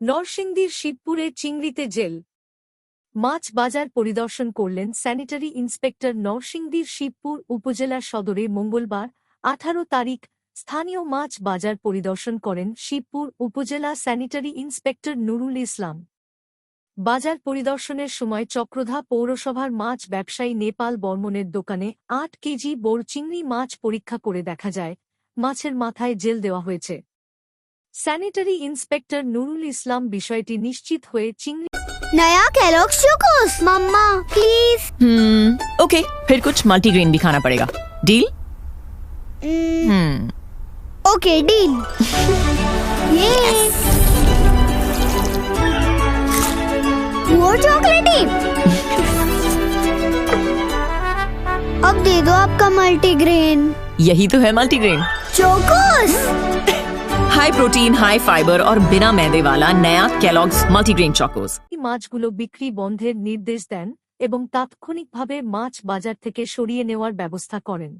নরসিংদীর শিবপুরে চিংড়িতে জেল। মাছ বাজার পরিদর্শন করলেন স্যানিটারি ইন্সপেক্টর নরসিংদীর শিবপুর উপজেলা সদরে মঙ্গলবার, আঠারো তারিখ। স্থানীয় মাছ বাজার পরিদর্শন করেন শিবপুর উপজেলা স্যানিটারি ইন্সপেক্টর নুরুল ইসলাম। বাজার পরিদর্শনের সময় চক্রধা পৌরসভার মাছ ব্যবসায়ী নেপাল বর্মনের দোকানে আট কেজি বোর চিংড়ি মাছ পরীক্ষা করে দেখা যায়। মাছের মাথায় জেল দেওয়া হয়েছে। স্যানিটারি ইন্সপেক্টর নুরুল ইসলাম বিষয়টি নিশ্চিত হয়ে চিংড়ি नया Kellogg's Chocos mamma please hmm okay फिर कुछ मल्टीग्रेन भी खाना पड़ेगा डील हम्म ओके डील ये वो चॉकलेटी अब दे दो आपका मल्टीग्रेन यही तो है multigrain Chocos high protein high fibre और बिना मैदे वाला नया कैलॉग्स मल्टीग्रेन चोकोस মাছগুলো বিক্রি বন্ধের নির্দেশ দেন এবং তাৎক্ষণিকভাবে মাছ বাজার থেকে সরিয়ে নেওয়ার ব্যবস্থা করেন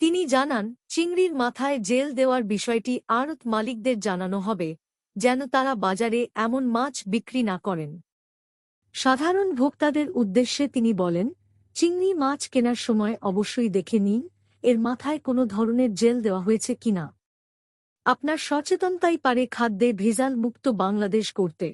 তিনি জানান চিংড়ির মাথায় জেল দেওয়ার বিষয়টি আড়ত মালিকদের জানানো হবে যেন তারা বাজারে এমন মাছ বিক্রি না করেন সাধারণ ভোক্তাদের উদ্দেশ্যে তিনি বলেন চিংড়ি মাছ কেনার সময় অবশ্যই দেখে নিন এর মাথায় কোনো ধরনের জেল দেওয়া হয়েছে কিনা আপনার সচেতনতাই পারে খাদ্যে ভেজাল মুক্ত বাংলাদেশ করতে